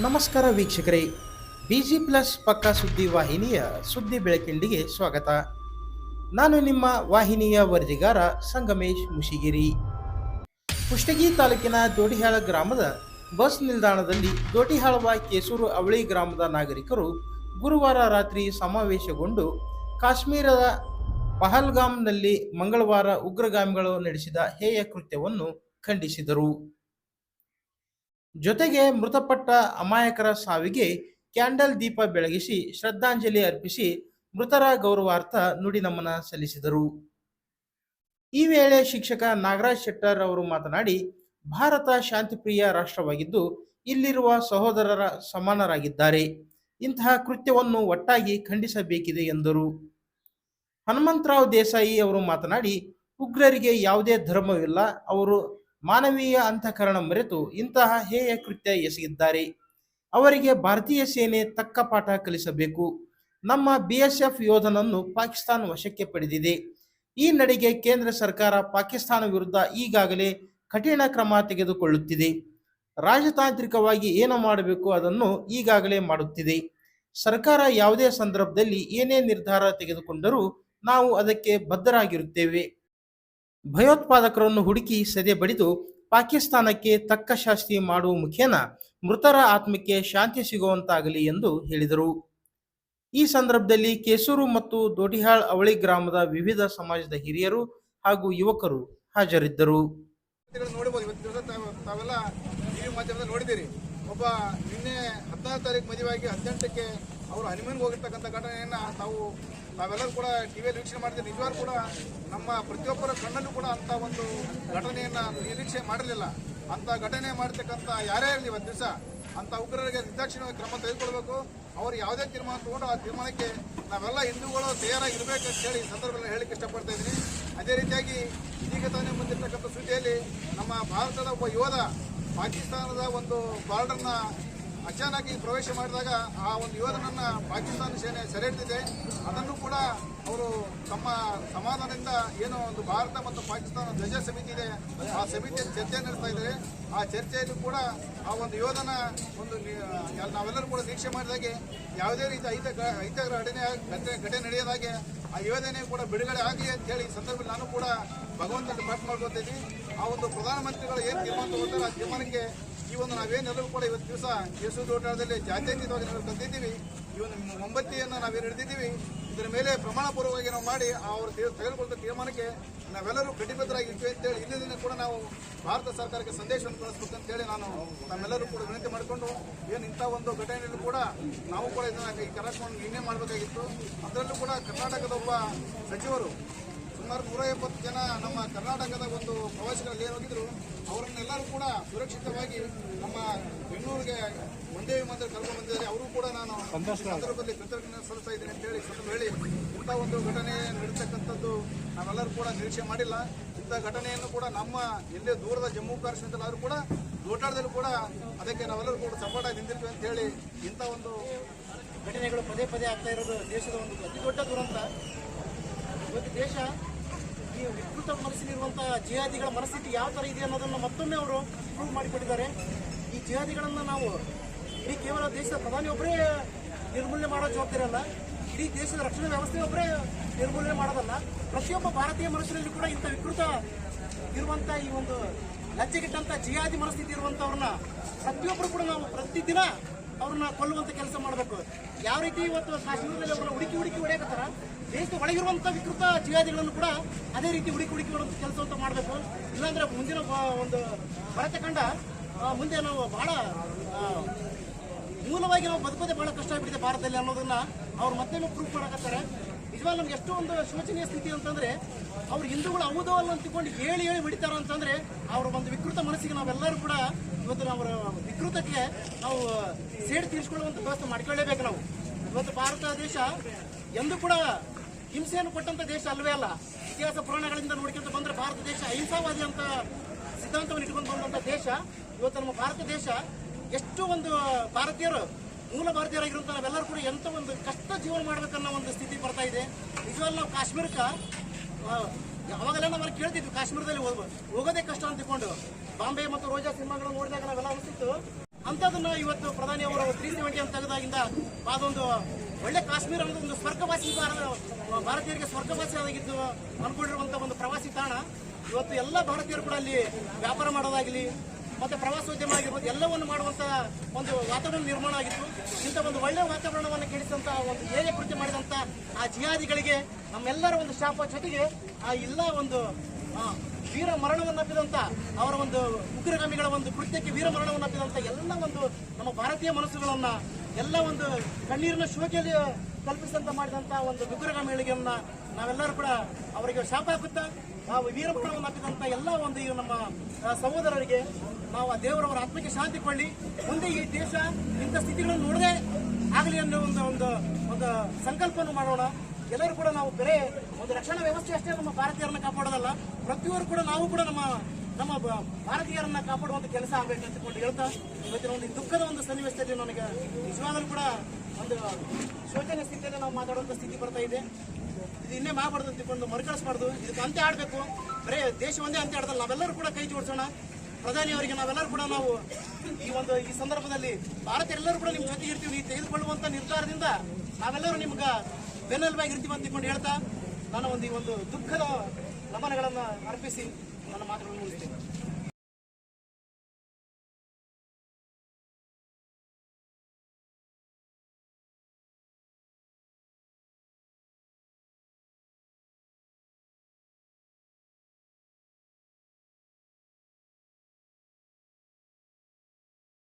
ನಮಸ್ಕಾರ ವೀಕ್ಷಕರೇ. Busy plus ಪಕ್ಕಾ ಸುದ್ದಿ ವಾಹಿನಿಯ ಸುದ್ದಿ ಬೆಳಕಿಂಡಿಗೆ ಸ್ವಾಗತ. ನಾನು ನಿಮ್ಮ ವಾಹಿನಿಯ ವರದಿಗಾರ ಸಂಗಮೇಶ್ ಮುಷಿಗಿರಿ. ಕುಷ್ಟಗಿ ತಾಲೂಕಿನ ದೋಡಿಹಾಳ ಗ್ರಾಮದ ಬಸ್ ನಿಲ್ದಾಣದಲ್ಲಿ ದೋಟಿಹಾಳವ ಕೇಸೂರು ಅವಳಿ ಗ್ರಾಮದ ನಾಗರಿಕರು ಗುರುವಾರ ರಾತ್ರಿ ಸಮಾವೇಶಗೊಂಡು ಕಾಶ್ಮೀರದ ಪಹಲ್ಗಾಮ್ನಲ್ಲಿ ಮಂಗಳವಾರ ಉಗ್ರಗಾಮಿಗಳು ನಡೆಸಿದ ಹೇಯ ಕೃತ್ಯವನ್ನು ಖಂಡಿಸಿದರು. ಜೊತೆಗೆ ಮೃತಪಟ್ಟ ಅಮಾಯಕರ ಸಾವಿಗೆ ಕ್ಯಾಂಡಲ್ ದೀಪ ಬೆಳಗಿಸಿ ಶ್ರದ್ಧಾಂಜಲಿ ಅರ್ಪಿಸಿ ಮೃತರ ಗೌರವಾರ್ಥ ನುಡಿ ನಮನ ಸಲ್ಲಿಸಿದರು. ಈ ವೇಳೆ ಶಿಕ್ಷಕ ನಾಗರಾಜ್ ಶೆಟ್ಟರ್ ಅವರು ಮಾತನಾಡಿ, ಭಾರತ ಶಾಂತಿಪ್ರಿಯ ರಾಷ್ಟ್ರವಾಗಿದ್ದು, ಇಲ್ಲಿರುವ ಸಹೋದರರ ಸಮಾನರಾಗಿದ್ದಾರೆ. ಇಂತಹ ಕೃತ್ಯವನ್ನು ಒಟ್ಟಾಗಿ ಖಂಡಿಸಬೇಕಿದೆ ಎಂದರು. ಹನುಮಂತರಾವ್ ದೇಸಾಯಿ ಅವರು ಮಾತನಾಡಿ, ಉಗ್ರರಿಗೆ ಯಾವುದೇ ಧರ್ಮವಿಲ್ಲ, ಅವರು ಮಾನವೀಯ ಅಂತಃಕರಣ ಮರೆತು ಇಂತಹ ಹೇಯ ಕೃತ್ಯ ಎಸಗಿದ್ದಾರೆ ಅವರಿಗೆ ಭಾರತೀಯ ಸೇನೆ ತಕ್ಕ ಪಾಠ ಕಲಿಸಬೇಕು. ನಮ್ಮ ಬಿಎಸ್ಎಫ್ ಯೋಧನನ್ನು ಪಾಕಿಸ್ತಾನ ವಶಕ್ಕೆ ಪಡೆದಿದೆ. ಈ ನಡೆಗೆ ಕೇಂದ್ರ ಸರ್ಕಾರ ಪಾಕಿಸ್ತಾನ ವಿರುದ್ಧ ಈಗಾಗಲೇ ಕಠಿಣ ಕ್ರಮ ತೆಗೆದುಕೊಳ್ಳುತ್ತಿದೆ. ರಾಜತಾಂತ್ರಿಕವಾಗಿ ಏನು ಮಾಡಬೇಕು ಅದನ್ನು ಈಗಾಗಲೇ ಮಾಡುತ್ತಿದೆ. ಸರ್ಕಾರ ಯಾವುದೇ ಸಂದರ್ಭದಲ್ಲಿ ಏನೇ ನಿರ್ಧಾರ ತೆಗೆದುಕೊಂಡರೂ ನಾವು ಅದಕ್ಕೆ ಬದ್ಧರಾಗಿರುತ್ತೇವೆ. ಭಯೋತ್ಪಾದಕರನ್ನು ಹುಡುಕಿ ಸದೆ ಬಡಿದು ಪಾಕಿಸ್ತಾನಕ್ಕೆ ತಕ್ಕ ಶಾಸ್ತಿ ಮಾಡುವ ಮುಖೇನ ಮೃತರ ಆತ್ಮಕ್ಕೆ ಶಾಂತಿ ಸಿಗುವಂತಾಗಲಿ ಎಂದು ಹೇಳಿದರು. ಈ ಸಂದರ್ಭದಲ್ಲಿ ಕೇಸೂರು ಮತ್ತು ದೋಟಿಹಾಳ್ ಅವಳಿ ಗ್ರಾಮದ ವಿವಿಧ ಸಮಾಜದ ಹಿರಿಯರು ಹಾಗೂ ಯುವಕರು ಹಾಜರಿದ್ದರು. ನೋಡಬಹುದು. ಮಾಧ್ಯಮದಲ್ಲಿ ಒಬ್ಬ ನಿನ್ನೆ ಹದಿನಾರು ತಾರೀಕು ಮದುವೆಯಾಗಿ ಹದಿನೆಂಟಕ್ಕೆ ಅವರು ಹನಿಮೂನ್ಗೆ ಹೋಗಿರ್ತಕ್ಕಂಥ ಘಟನೆಯನ್ನ ತಾವು ತಾವೆಲ್ಲರೂ ಕೂಡ ಟಿವಿಯಲ್ಲಿ ವೀಕ್ಷಣೆ ಮಾಡಿದ್ರೆ ನಿಜವಾಗ್ಲೂ ಕೂಡ ನಮ್ಮ ಪ್ರತಿಯೊಬ್ಬರ ಕಣ್ಣಲ್ಲೂ ಕೂಡ ಅಂತ ಒಂದು ಘಟನೆಯನ್ನ ನಿರೀಕ್ಷೆ ಮಾಡಿರಲಿಲ್ಲ. ಅಂತ ಘಟನೆ ಮಾಡ್ತಕ್ಕಂಥ ಯಾರೇ ಇರಲಿ ಒಂದ್ ದಿವಸ ಅಂತ ಉಗ್ರರಿಗೆ ನಿರ್ದಾಕ್ಷಿಣ್ಯವಾಗಿ ಕ್ರಮ ತೆಗೆದುಕೊಳ್ಬೇಕು. ಅವರು ಯಾವುದೇ ತೀರ್ಮಾನ ತಗೊಂಡು ಆ ತೀರ್ಮಾನಕ್ಕೆ ನಾವೆಲ್ಲ ಹಿಂದೂಗಳು ತಯಾರಾಗಿರ್ಬೇಕು ಅಂತ ಹೇಳಿ ಸಂದರ್ಭದಲ್ಲಿ ಹೇಳಿಕ್ಕೆ ಇಷ್ಟಪಡ್ತಾ ಇದ್ದೀನಿ. ಅದೇ ರೀತಿಯಾಗಿ ಇದೀಗ ತಾನೇ ಬಂದಿರತಕ್ಕಂಥ ಸುದ್ದಿಯಲ್ಲಿ ನಮ್ಮ ಭಾರತದ ಒಬ್ಬ ಯೋಧ ಪಾಕಿಸ್ತಾನದ ಒಂದು ಬಾರ್ಡರ್ನ ಅಚಾನಕ್ ಪ್ರವೇಶ ಮಾಡಿದಾಗ ಆ ಒಂದು ಯೋಧನನ್ನ ಪಾಕಿಸ್ತಾನ ಸೇನೆ ಸೆರೆ ಹಿಡಿದಿದೆ ಅದನ್ನು ಕೂಡ ಅವರು ತಮ್ಮ ಸಮಾಧಾನದಿಂದ ಏನು ಒಂದು ಭಾರತ ಮತ್ತು ಪಾಕಿಸ್ತಾನ ಧ್ವಜ ಸಮಿತಿ ಇದೆ. ಆ ಸಮಿತಿಯಲ್ಲಿ ಚರ್ಚೆ ನಡೆಸ್ತಾ ಇದ್ದಾರೆ. ಆ ಚರ್ಚೆಯಲ್ಲಿ ಕೂಡ ಆ ಒಂದು ಯೋಧನ ಒಂದು ನಾವೆಲ್ಲರೂ ಕೂಡ ನಿರೀಕ್ಷೆ ಮಾಡಿದಾಗೆ ಯಾವುದೇ ರೀತಿ ಐತ ಐತಗ್ರ ಘಟನೆ ಘಟನೆ ಘಟನೆ ನಡೆಯೋದಾಗೆ ಆ ಯೋಧನೆ ಕೂಡ ಬಿಡುಗಡೆ ಆಗಲಿ ಅಂತ ಹೇಳಿ ಈ ಸಂದರ್ಭದಲ್ಲಿ ನಾನು ಕೂಡ ಭಗವಂತನ ಪಾಠ ಮಾಡ್ಕೊತೀನಿ ಆ ಒಂದು ಪ್ರಧಾನಮಂತ್ರಿಗಳು ಏನು ತೀರ್ಮಾನ ತಗೋತಾರೆ ಆ ತೀರ್ಮಾನಕ್ಕೆ ಈ ಒಂದು ನಾವೇನೆಲ್ಲರೂ ಕೂಡ ಇವತ್ತು ದಿವಸ ಕೇಸು ದೋಟಾಳದಲ್ಲಿ ಜಾತ್ಯತೀತವಾಗಿ ನಾವು ತಂದಿದ್ದೀವಿ. ಈ ಒಂದು ಮೊಂಬತ್ತಿಯನ್ನು ನಾವೇನು ಹಿಡಿದಿದ್ದೀವಿ. ಇದರ ಮೇಲೆ ಪ್ರಮಾಣಪೂರ್ವವಾಗಿ ನಾವು ಮಾಡಿ ಅವರು ತೆಗೆದುಕೊಳ್ಳುವ ತೀರ್ಮಾನಕ್ಕೆ ನಾವೆಲ್ಲರೂ ಕಟಿಬದ್ಧರಾಗಿರ್ತೀವಿ ಅಂತೇಳಿ ದಿನ ಕೂಡ ನಾವು ಭಾರತ ಸರ್ಕಾರಕ್ಕೆ ಸಂದೇಶವನ್ನು ಕಳಿಸ್ಬೇಕು ಅಂತೇಳಿ ನಾನು ನಮ್ಮೆಲ್ಲರೂ ಕೂಡ ವಿನಂತಿ ಮಾಡಿಕೊಂಡು ಏನು ಇಂಥ ಒಂದು ಘಟನೆಯಲ್ಲೂ ಕೂಡ ನಾವು ಕೂಡ ಇದನ್ನು ಈ ಕಾರ್ಯಕ್ರಮವನ್ನು ನಿನ್ನೆ ಮಾಡಬೇಕಾಗಿತ್ತು. ಅದರಲ್ಲೂ ಕೂಡ ಕರ್ನಾಟಕದ ಒಬ್ಬ ಸಚಿವರು ಸುಮಾರು ನೂರ ಎಪ್ಪತ್ತು ಜನ ನಮ್ಮ ಕರ್ನಾಟಕದ ಒಂದು ಪ್ರವಾಸಿಗರಲ್ಲಿ ಏನಾಗಿದ್ರು ಹೋಗಿದ್ರು ಅವರನ್ನೆಲ್ಲರೂ ಕೂಡ ಸುರಕ್ಷಿತವಾಗಿ ನಮ್ಮ ಬೆಂಗಳೂರಿಗೆ ಒಂದೇ ವಿಮಾನದಲ್ಲಿ ಕರ್ಕೊಂಡು ಬಂದಿದ್ದಾರೆ. ಅವರು ಕೂಡ ನಾನು ಸಂದರ್ಭದಲ್ಲಿ ಕೃತಜ್ಞತೆ ಸಲ್ಲಿಸ್ತಾ ಇದ್ದೀನಿ ಅಂತ ಹೇಳಿ ಹೇಳಿ ಇಂಥ ಒಂದು ಘಟನೆ ನಡೀತಕ್ಕಂಥದ್ದು ನಾವೆಲ್ಲರೂ ಕೂಡ ನಿರೀಕ್ಷೆ ಮಾಡಿಲ್ಲ. ಇಂಥ ಘಟನೆಯನ್ನು ಕೂಡ ನಮ್ಮ ಎಲ್ಲೇ ದೂರದ ಜಮ್ಮು ಕಾಶ್ಮೀರದಲ್ಲಾದರೂ ಕೂಡ ದೋಟಾಳದಲ್ಲೂ ಕೂಡ ಅದಕ್ಕೆ ನಾವೆಲ್ಲರೂ ಕೂಡ ಸಪೋರ್ಟ್ ಆಗಿ ನಿಂತಿರ್ತೀವಿ ಅಂತ ಹೇಳಿ ಇಂಥ ಒಂದು ಘಟನೆಗಳು ಪದೇ ಪದೇ ಆಗ್ತಾ ಇರೋದು ದೇಶದ ಒಂದು ಅತಿ ದೊಡ್ಡ ದುರಂತ. ಇವತ್ತು ದೇಶ ವಿಕೃತ ಮನಸ್ಸಿನಲ್ಲಿರುವಂತಹ ಜಿಹಾದಿಗಳ ಮನಸ್ಥಿತಿ ಯಾವ ಥರ ಇದೆ ಅನ್ನೋದನ್ನು ಮತ್ತೊಮ್ಮೆ ಅವರು ಪ್ರೂವ್ ಮಾಡಿಕೊಟ್ಟಿದ್ದಾರೆ. ಈ ಜಿಹಾದಿಗಳನ್ನು ನಾವು ಇಡೀ ಕೇವಲ ದೇಶದ ಪ್ರಧಾನಿ ಒಬ್ಬರೇ ನಿರ್ಮೂಲನೆ ಮಾಡೋ ಜವಾಬ್ದಾರಿ ಅಲ್ಲ, ಇಡೀ ದೇಶದ ರಕ್ಷಣಾ ವ್ಯವಸ್ಥೆ ಒಬ್ಬರೇ ನಿರ್ಮೂಲನೆ ಮಾಡೋದಲ್ಲ, ಪ್ರತಿಯೊಬ್ಬ ಭಾರತೀಯ ಮನಸ್ಸಿನಲ್ಲಿ ಕೂಡ ಇಂಥ ವಿಕೃತ ಇರುವಂತ ಈ ಒಂದು ಲಜ್ಜೆಗೆಟ್ಟಂತ ಜಿಹಾದಿ ಮನಸ್ಥಿತಿ ಇರುವಂತವ್ರನ್ನ ಪ್ರತಿಯೊಬ್ಬರು ಕೂಡ ನಾವು ಪ್ರತಿದಿನ ಅವ್ರನ್ನ ಕೊಲ್ಲುವಂತ ಕೆಲಸ ಮಾಡಬೇಕು. ಯಾವ ರೀತಿ ಇವತ್ತು ಕಾಶ್ಮೀರದಲ್ಲಿ ಅವರು ಹುಡುಕಿ ಹುಡುಕಿ ಹೊಡೆಯಕತ್ತಾರ? ದೇಶದ ಒಳಗಿರುವಂತ ವಿಕೃತ ಜಿಹಾದಿಗಳನ್ನು ಕೂಡ ಅದೇ ರೀತಿ ಹುಡುಕಿ ಹುಡುಕಿ ಹೊಡುವಂತ ಕೆಲಸವಂತ ಮಾಡಬೇಕು. ಇಲ್ಲಾಂದ್ರೆ ಮುಂದಿನ ಒಂದು ಭರತ ಕಂಡ ಮುಂದೆ ನಾವು ಬಹಳ ಮೂಲವಾಗಿ ನಾವು ಬದುಕೋದೇ ಬಹಳ ಕಷ್ಟ ಆಗ್ಬಿಟ್ಟಿದೆ ಭಾರತದಲ್ಲಿ ಅನ್ನೋದನ್ನ ಅವ್ರು ಮತ್ತೇನು ಪ್ರೂಫ್ ಮಾಡಕತ್ತಾರೆ. ನಿಜವಾಗ್ಲೂ ನಮ್ಗೆ ಎಷ್ಟು ಒಂದು ಶೋಚನೀಯ ಸ್ಥಿತಿ ಅಂತಂದ್ರೆ, ಅವ್ರು ಹಿಂದೂಗಳು ಹೌದೋ ಅಲ್ಲ ಅಂತಿಕೊಂಡು ಹೇಳಿ ಹೇಳಿ ಬಿಡಿತಾರ ಅಂತಂದ್ರೆ, ಅವ್ರ ಒಂದು ವಿಕೃತ ಮನಸ್ಸಿಗೆ ನಾವೆಲ್ಲರೂ ಕೂಡ ಇವತ್ತು ಅವರ ವಿಕೃತಕ್ಕೆ ನಾವು ಸೇಡ್ ತೀರಿಸಿಕೊಳ್ಳುವಂತ ವ್ಯವಸ್ಥೆ ಮಾಡ್ಕೊಳ್ಳೇಬೇಕು ನಾವು. ಇವತ್ತು ಭಾರತ ದೇಶ ಎಂದೂ ಕೂಡ ಹಿಂಸೆಯನ್ನು ಕೊಟ್ಟಂತ ದೇಶ ಅಲ್ವೇ ಅಲ್ಲ. ಇತಿಹಾಸ ಪುರಾಣಗಳಿಂದ ನೋಡ್ಕೊಂತ ಬಂದ್ರೆ ಭಾರತ ದೇಶ ಅಹಿಂಸಾವಾದಿ ಅಂತ ಸಿದ್ಧಾಂತವನ್ನು ಇಟ್ಕೊಂಡು ಬಂದಂತ ದೇಶ. ಇವತ್ತು ನಮ್ಮ ಭಾರತ ದೇಶ ಎಷ್ಟು ಒಂದು ಭಾರತೀಯರು ಮೂಲ ಭಾರತೀಯರಾಗಿರುವಂಥ ನಾವೆಲ್ಲರೂ ಕೂಡ ಎಂತ ಒಂದು ಕಷ್ಟ ಜೀವನ ಮಾಡ್ಬೇಕನ್ನೋ ಒಂದು ಸ್ಥಿತಿ ಬರ್ತಾ ಇದೆ. ನಿಜವಾಗ್ಲೂ ನಾವು ಕಾಶ್ಮೀರಕ್ಕೆ ಯಾವಾಗೆಲ್ಲ ನಾವೆಲ್ಲ ಕೇಳ್ತಿದ್ವಿ, ಕಾಶ್ಮೀರದಲ್ಲಿ ಹೋಗ್- ಹೋಗೋದೇ ಕಷ್ಟ ಅಂತ ತಿಳ್ಕೊಂಡು. ಬಾಂಬೆ ಮತ್ತು ರೋಜಾ ಸಿನಿಮಾಗಳು ನೋಡಿದಾಗ ನಾವೆಲ್ಲ ಅನಿಸ್ತಿತ್ತು. ಅಂಥದನ್ನ ಇವತ್ತು ಪ್ರಧಾನಿ ಅವರು ತ್ರೀ ಸೆವೆಂಟಿ ಅಂತ ತೆಗೆದಾಗಿಂದ ಅದೊಂದು ಒಳ್ಳೆ ಕಾಶ್ಮೀರ ಅನ್ನೋದು ಒಂದು ಸ್ವರ್ಗವಾಸಿ ಭಾರತ ಭಾರತೀಯರಿಗೆ ಸ್ವರ್ಗವಾಸಿ ಆಗಿದ್ದು ಅನ್ಕೊಂಡಿರುವಂತಹ ಒಂದು ಪ್ರವಾಸಿ ತಾಣ. ಇವತ್ತು ಎಲ್ಲ ಭಾರತೀಯರು ಕೂಡ ಅಲ್ಲಿ ವ್ಯಾಪಾರ ಮಾಡೋದಾಗಲಿ ಮತ್ತೆ ಪ್ರವಾಸೋದ್ಯಮ ಆಗಿರ್ಬೋದು, ಎಲ್ಲವನ್ನು ಮಾಡುವಂಥ ಒಂದು ವಾತಾವರಣ ನಿರ್ಮಾಣ ಆಗಿತ್ತು. ಇಂಥ ಒಂದು ಒಳ್ಳೆಯ ವಾತಾವರಣವನ್ನು ಕೆಡಿಸಿದಂಥ ಒಂದು ಏರಿಯ ಕೃತ್ಯ ಮಾಡಿದಂಥ ಆ ಜಿಹಾದಿಗಳಿಗೆ ನಮ್ಮೆಲ್ಲರ ಒಂದು ಶಾಪ ಜೊತೆಗೆ ಆ ಎಲ್ಲ ಒಂದು ವೀರ ಮರಣವನ್ನಪ್ಪಿದಂಥ ಅವರ ಒಂದು ಉಗ್ರಗಾಮಿಗಳ ಒಂದು ಕೃತ್ಯಕ್ಕೆ ವೀರ ಮರಣವನ್ನಪ್ಪಿದಂಥ ಎಲ್ಲ ಒಂದು ನಮ್ಮ ಭಾರತೀಯ ಮನಸ್ಸುಗಳನ್ನು, ಎಲ್ಲ ಒಂದು ಕಣ್ಣೀರಿನ ಶೋಕಿಯಲ್ಲಿ ಕಲ್ಪಿಸಿದಂತ ಮಾಡಿದಂತ ಒಂದು ಉಗ್ರಗಾಮಿಗಳಿಗೆ ನಾವೆಲ್ಲರೂ ಕೂಡ ಅವರಿಗೆ ಶಾಪ ಹಾಕುತ್ತಾ ನಾವು ವೀರ ಮರಣವನ್ನಪ್ಪಿದಂತ ಎಲ್ಲ ಒಂದು ಈ ನಮ್ಮ ಸಹೋದರರಿಗೆ ನಾವು ಆ ದೇವರವರ ಆತ್ಮಕ್ಕೆ ಶಾಂತಿ ಕೊಳ್ಳಿ ಮುಂದೆ ಈ ದೇಶ ಇಂಥ ಸ್ಥಿತಿಗಳನ್ನು ನೋಡದೆ ಆಗಲಿ ಅನ್ನೋ ಒಂದು ಒಂದು ಒಂದು ಸಂಕಲ್ಪವನ್ನು ಮಾಡೋಣ. ಎಲ್ಲರೂ ಕೂಡ ನಾವು ಬೇರೆ ಒಂದು ರಕ್ಷಣಾ ವ್ಯವಸ್ಥೆ ಅಷ್ಟೇ ನಮ್ಮ ಭಾರತೀಯರನ್ನ ಕಾಪಾಡೋದಲ್ಲ, ಪ್ರತಿಯೊಬ್ಬರು ಕೂಡ ನಾವು ಕೂಡ ನಮ್ಮ ನಮ್ಮ ಭಾರತೀಯರನ್ನ ಕಾಪಾಡುವಂತ ಕೆಲಸ ಆಗಬೇಕು ಅಂತಕೊಂಡು ಹೇಳ್ತಾ, ಇವತ್ತಿನ ಒಂದು ದುಃಖದ ಒಂದು ಸನ್ನಿವೇಶದಲ್ಲಿ ನನಗೆ ನಿಜವಾಗಲೂ ಕೂಡ ಒಂದು ಶೋಚನೀಯ ಸ್ಥಿತಿಯಲ್ಲಿ ನಾವು ಮಾತಾಡುವಂತ ಸ್ಥಿತಿ ಬರ್ತಾ ಇದೆ. ಇನ್ನೇ ಮಾಡಬಾರ್ದು ತಿಳ್ಕೊಂಡು ಮರುಕಳಿಸಬಾರ್ದು. ಇದಕ್ಕೆ ಅಂತ್ಯ ಆಡಬೇಕು ಬರೇ ದೇಶ ಒಂದೇ ಅಂತ್ಯ ಆಡದಲ್ಲ ನಾವೆಲ್ಲರೂ ಕೂಡ ಕೈ ಜೋಡಿಸೋಣ. ಪ್ರಧಾನಿ ಅವರಿಗೆ ನಾವೆಲ್ಲರೂ ಕೂಡ ನಾವು ಈ ಒಂದು, ಈ ಸಂದರ್ಭದಲ್ಲಿ ಭಾರತ ಎಲ್ಲರೂ ಕೂಡ ನಿಮ್ಮ ಜೊತೆ ಇರ್ತೀವಿ. ನೀವು ತೆಗೆದುಕೊಳ್ಳುವಂಥ ನಿರ್ಧಾರದಿಂದ ನಾವೆಲ್ಲರೂ ನಿಮ್ಗೆ ಬೆನ್ನೆಲುಬಾಗಿ ಇರ್ತೀವಿ ಅಂತ ತಿಳ್ಕೊಂಡು ಹೇಳ್ತಾ ನಾನು ಒಂದು ಈ ಒಂದು ದುಃಖದ ನಮನಗಳನ್ನು ಅರ್ಪಿಸಿ ನನ್ನ ಮಾತುಗಳನ್ನು ಮುಗಿಸ್ತೇನೆ.